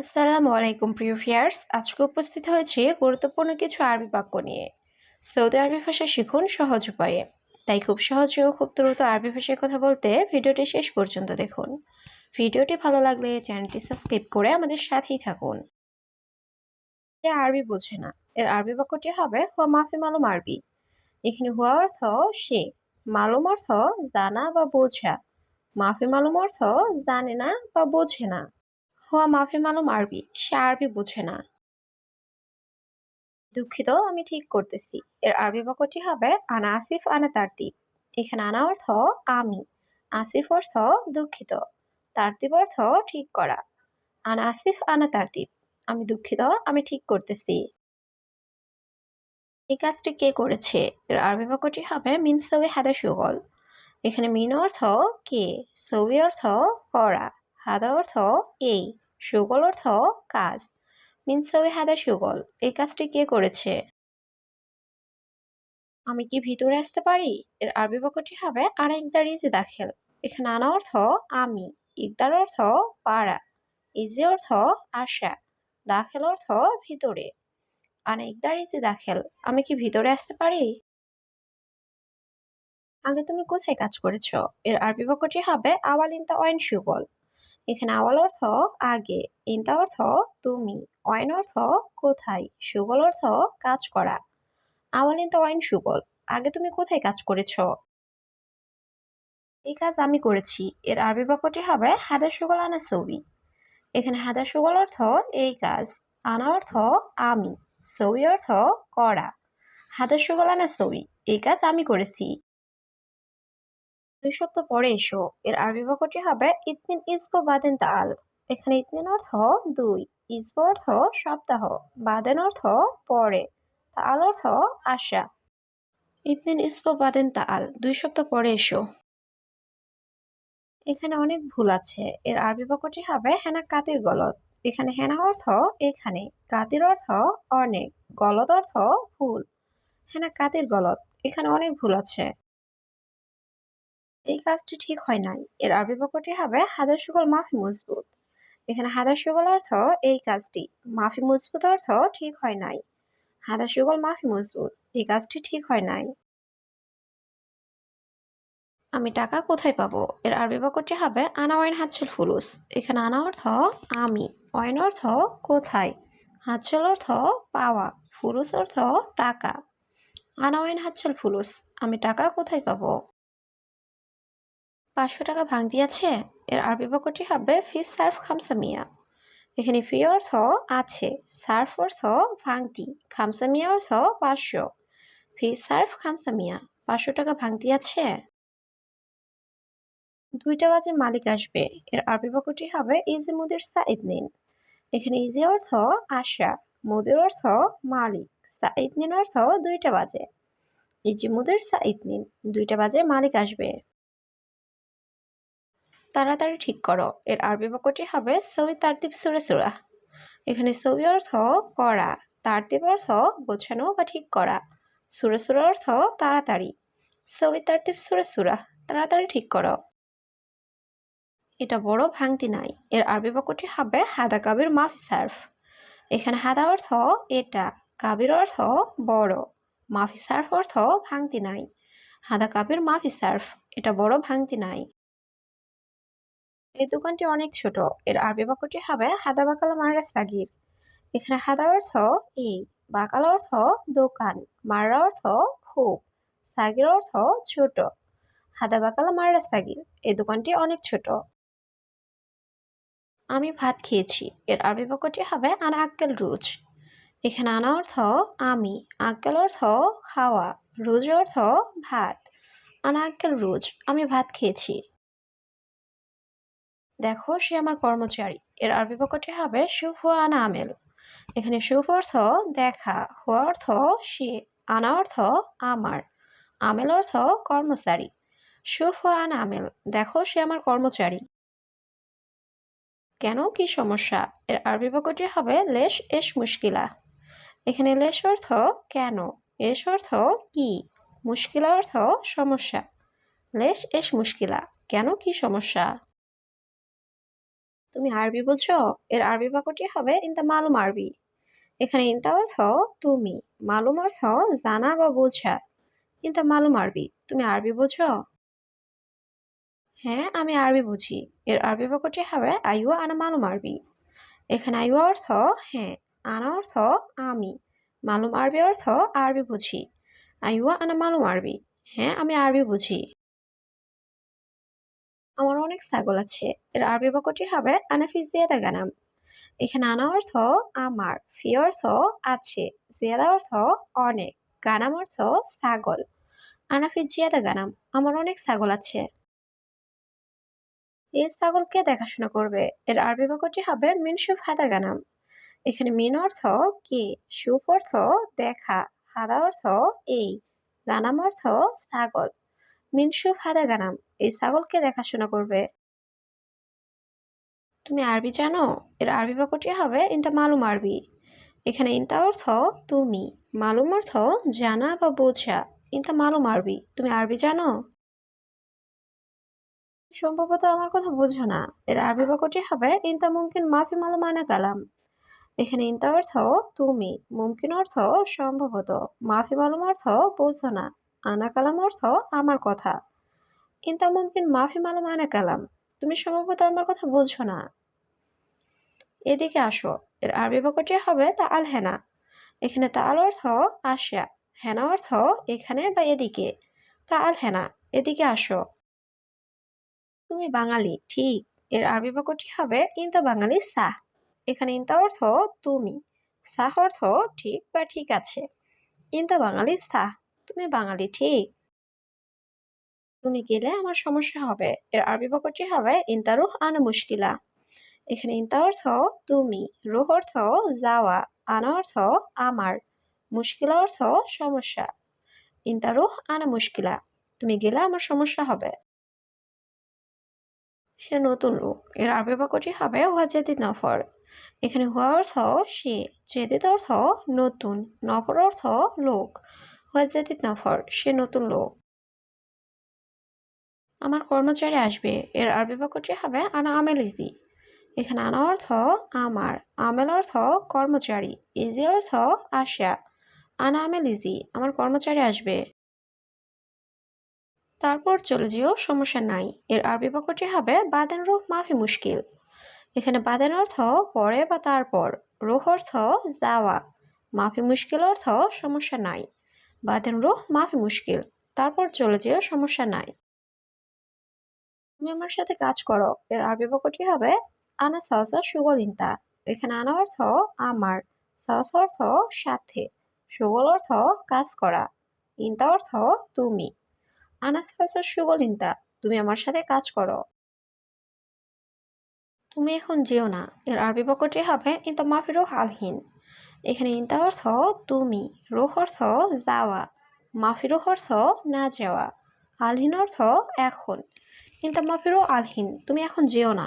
আসসালামু আলাইকুম প্রিয় ভিয়ার্স আজকে উপস্থিত হয়েছে গুরুত্বপূর্ণ কিছু আরবি বাক্য নিয়ে। সৌদি আরবি ভাষা শিখুন সহজ উপায়ে। তাই খুব সহজে ও খুব দ্রুত আরবি ভাষায় কথা বলতে ভিডিওটি শেষ পর্যন্ত দেখুন। ভিডিওটি ভালো লাগলে চ্যানেলটি সাবস্ক্রাইব করে আমাদের সাথেই থাকুন। যে আরবি বোঝে না। এর আরবি বাক্যটি হবে, হুয়া মাফি মালুম আরবি। এখানে হুয়া অর্থ সে, মালুম অর্থ জানা বা বোঝা। মাফি মালুম অর্থ জানে না বা বোঝে না। হুয়া মাফি মালুম আরবি, সে আরবি বোঝে না। দুঃখিত, আমি ঠিক করতেছি। এর আরবি বাক্যটি হবে, আনা আসিফ, আনা তারতিব। এখানে আনা অর্থ, আমি। আসিফ অর্থ, দুঃখিত। তারতিব অর্থ, ঠিক করা। আনা আসিফ, আনা তারতিব। আমি দুঃখিত, আমি ঠিক করতেছি। এই কাজটি কে করেছে? এর আরবি বাক্যটি হবে, মিন সবি হাদা সুগল এখানে মিন অর্থ, কে? সবি অর্থ, করা। হাদা অর্থ, এই। সুগল অর্থ কাজ। মিন সবি হাদা সুগল। এই কাজটি কে করেছে? আমি কি ভিতরে আসতে পারি? এর আরবি বাক্যটি হবে আনা ইজি দাখেল। এখানে আনা অর্থ, আমি। ইকদার অর্থ পাড়া ইজি অর্থ আশা দাখেল অর্থ, ভিতরে। আনা ইকদার ইজি দাখেল। আমি কি ভিতরে আসতে পারি? আগে তুমি কোথায় কাজ করেছ? এর আরবি বাক্যটি হবে আওয়াল ইনতা ওয়াইন সুগল। এখানে আওয়াল অর্থ আগে ইনতা অর্থ তুমি ওয়াইন অর্থ কোথায়, সুগল অর্থ কাজ করা। আওয়াল ইনতা ওয়াইন সুগল, আগে তুমি কোথায় কাজ করেছ? এই কাজ আমি করেছি, এর আরবি বাক্যটি হবে হাদা, সুগল, আনা ছবি এখানে হাদা, সুগল অর্থ এই কাজ, আনা অর্থ আমি ছবি অর্থ করা। হাদা, সুগল, আনা ছবি এই কাজ আমি করেছি। দুই সপ্তাহ পরে এসো। এর আরবি বাক্যটি হবে, ইতনিন ইসবো বাদেন তাল এখানে ইতনিন অর্থ দুই ইসবো অর্থ সপ্তাহ, বাদেন অর্থ পরে তাল অর্থ আশা। ইতনিন ইসবো বাদেন তাল দুই সপ্তাহ পরে এসো। এখানে অনেক ভুল আছে। এর আরবি বাক্যটি হবে, হেনা কাতির গলত। এখানে হেনা অর্থ এখানে, কাতির অর্থ অনেক, গলত অর্থ ভুল। হেনা কাতির গলত, এখানে অনেক ভুল আছে। এই কাজটি ঠিক হয় নাই। এর আরবি হবে হাদার সুগল মাফি মজবুত। এখানে হাদার সুগল অর্থ এই কাজটি। মাফি মজবুত অর্থ ঠিক হয় নাই। হাদার সুগল মাফি মজবুত। এই কাজটি ঠিক হয় নাই। আমি টাকা কোথায় পাবো? এর আরবি বাক্যটি হবে আনা ওয়াইন হাতছেল ফুলুস। এখানে আনা অর্থ আমি ওয়াইন অর্থ কোথায়? হাতছেল অর্থ পাওয়া, ফুলুস অর্থ টাকা। আনা ওয়াইন হাতছেল ফুলুস। আমি টাকা কোথায় পাবো? পাঁচশো টাকা ভাঙতি আছে এর আরবি বাক্যটি হবে, ফি সার্ফ খামসামিয়া এখানে ফি অর্থ আছে, সার্ফ অর্থ ভাঙতি খামসা মিয়া অর্থ পাঁচশো। ফি সার্ফ খামসামিয়া পাঁচশো টাকা ভাঙতি আছে দুইটা বাজে মালিক আসবে। এর আরবি বাক্যটি হবে, ইজি মুদির সাইদ নিন। এখানে ইজি অর্থ আশা, মুদির অর্থ মালিক সাইদ নিন অর্থ দুইটা বাজে। ইজি মুদির সাইদ নিন। দুইটা বাজে মালিক আসবে। তাড়াতাড়ি ঠিক করো। এর আরবি বাক্যটি হবে সবি তারতিব সুরে সুরা। এখানে সবি অর্থ করা, তারতিব অর্থ গোছানো বা ঠিক করা। সুরে সুরা অর্থ তাড়াতাড়ি। সবি তারতিব সুরে সুরা, তাড়াতাড়ি ঠিক করো। এটা বড় ভাঙতি নাই। এর আরবি বাক্যটি হবে হাদা কাবির মাফি সার্ফ। এখানে হাদা অর্থ এটা, কাবির অর্থ বড়। মাফি সার্ফ অর্থ ভাঙতি নাই। হাদা কাবির মাফি সার্ফ, এটা বড় ভাঙতি নাই। এই দোকানটি অনেক ছোট। এর আরবি বাক্যটি হবে, হাদা বাকালা মারা সাগির। এখানে হাদা অর্থ এই বাকাল অর্থ দোকান মারা অর্থ খুব, সাগির অর্থ ছোট। হাদা বাকালা মারা সাগির এই দোকানটি অনেক ছোট। আমি ভাত খেয়েছি। এর আরবি বাক্যটি হবে, আনা আক্কেল রুজ। এখানে আনা অর্থ আমি, আক্কেল অর্থ খাওয়া, রুজ অর্থ ভাত। আনা আক্কেল রুজ আমি ভাত খেয়েছি। দেখো, সে আমার কর্মচারী। এর আরবি বাক্যটি হবে শুভ আনা আমেল। এখানে শুভ অর্থ দেখা হুয়া অর্থ সে, আনা অর্থ আমার, আমেল অর্থ কর্মচারী। শুভ আনা আমেল, দেখো, সে আমার কর্মচারী। কেন? কি সমস্যা? এর আরবি বাক্যটি হবে লেশ এস মুশকিলা। এখানে লেশ অর্থ কেন? এস অর্থ কি? মুশকিলা অর্থ সমস্যা। লেশ এস মুশকিলা। কেন? কি সমস্যা? তুমি আরবি বুঝছ? এর আরবি বাক্যটি হবে ইনতা মালুম আরবি এখানে ইনতা অর্থ তুমি মালুম অর্থ জানা বা বোঝা ইনতা মালুম আরবি তুমি আরবি বুঝো হ্যাঁ আমি আরবি বুঝি। এর আরবি বাক্যটি হবে আইওয়া আনা মালুম আরবি এখানে আইওয়া অর্থ হ্যাঁ আনা অর্থ আমি মালুম আরবি অর্থ আরবি বুঝি আইওয়া আনা মালুম আরবি হ্যাঁ আমি আরবি বুঝি আমার অনেক ছাগল আছে। এর আরবি বাক্যটি হবে আনাফি জিয়াদা গানাম। এখানে আনা অর্থ, আমার। ফি অর্থ, আছে। জিয়াদা অর্থ, অনেক। গানাম অর্থ, ছাগল। আনাফি জিয়াদা গানাম, আমার অনেক ছাগল আছে। এই ছাগলকে দেখাশোনা করবে? এর আরবি বাক্যটি হবে মিনসুফ হাদা গানাম। এখানে মিন অর্থ, কে? সুফ অর্থ, দেখা। হাদা অর্থ, এই। গানাম অর্থ, ছাগল। মিনসুফ হাদা গানাম। এই ছাগলকে দেখাশোনা করবে। তুমি আরবি জানো? এর আরবি বাক্যটি হবে, ইনতা মালুম আরবি। এখানে ইনতা অর্থ তুমি। মালুম অর্থ জানা বা বোঝা। ইনতা মালুম আরবি। তুমি আরবি জানো? সম্ভবত আমার কথা বোঝো না। এর আরবি বাক্যটি হবে, ইনতা মুমকিন মাফি মালুম আনা কালাম। এখানে ইনতা অর্থ তুমি। মুমকিন অর্থ সম্ভবত। মাফি মালুম অর্থ বোঝো না। আনা কালাম অর্থ আমার কথা। ইনতা মুমকিন মাফি মালুম আনা কালাম তুমি সম্ভবত আমার কথা বুঝছ না। এদিকে আসো। এর আরবি বাক্যটি হবে তা আল হেনা। এখানে তা আল অর্থ আসা হেনা অর্থ এখানে বা এদিকে। তা আল হেনা, এদিকে আসো। তুমি বাঙালি, ঠিক। এর আরবি বাক্যটি হবে ইনতা বাঙালি সাহ। এখানে ইনতা অর্থ তুমি। সাহ অর্থ ঠিক বা ঠিক আছে। ইনতা বাঙালি সাহ। তুমি বাঙালি, ঠিক। তুমি গেলে আমার সমস্যা হবে। এর আরবি বাক্যটি হবে, ইন্তারুহ আনা মুশকিলা। এখানে ইন্তা অর্থ তুমি, রুহ অর্থ যাওয়া, আনা অর্থ আমার, মুশকিলা অর্থ সমস্যা। ইন্তারুহ আনা মুশকিলা, তুমি গেলে আমার সমস্যা হবে। সে নতুন লোক এর আরবি বাক্যটি হবে ওয়াজেদিদ নফর। এখানে হুয়া অর্থ সে, জেদিদ অর্থ নতুন, নফর অর্থ লোক। ওয়াজেদিদ নফর, সে নতুন লোক। আমার কর্মচারী আসবে। এর আরবি বাক্যটি হবে আনা আমেল ইজি এখানে আনা অর্থ আমার, আমেল অর্থ কর্মচারী ইজি অর্থ আসা আনা আমেল ইজি আমার কর্মচারী আসবে। তারপর চলে যেও, সমস্যা নাই। এর আরবি বাক্যটি হবে বাদেন রুহ মাফি মুশকিল। এখানে বাদেন অর্থ পরে বা তারপর, রুহ অর্থ যাওয়া। মাফি মুশকিল অর্থ সমস্যা নাই। বাদেন রুহ মাফি মুশকিল। তারপর চলে যেও, সমস্যা নাই। তুমি আমার সাথে কাজ করো। এর আরবি বাক্যটি হবে, আনা সাহসা সুগল ইন্তা এখানে আনা অর্থ, আমার। সাহস অর্থ, সাথে। সুগল অর্থ, কাজ করা। ইন্তা অর্থ, তুমি। আনা সাহসা সুগল ইন্তা তুমি আমার সাথে কাজ করো। তুমি এখন যেও না। এর আরবি বাক্যটি হবে, ইন্তা মাফিরো হালহীন এখানে ইন্তা অর্থ, তুমি। রুহ অর্থ, যাওয়া। মাফিরুহ অর্থ, না যাওয়া। আলহীন অর্থ, এখন। কিন্তু ফিরো আলহিন তুমি এখন যেও না।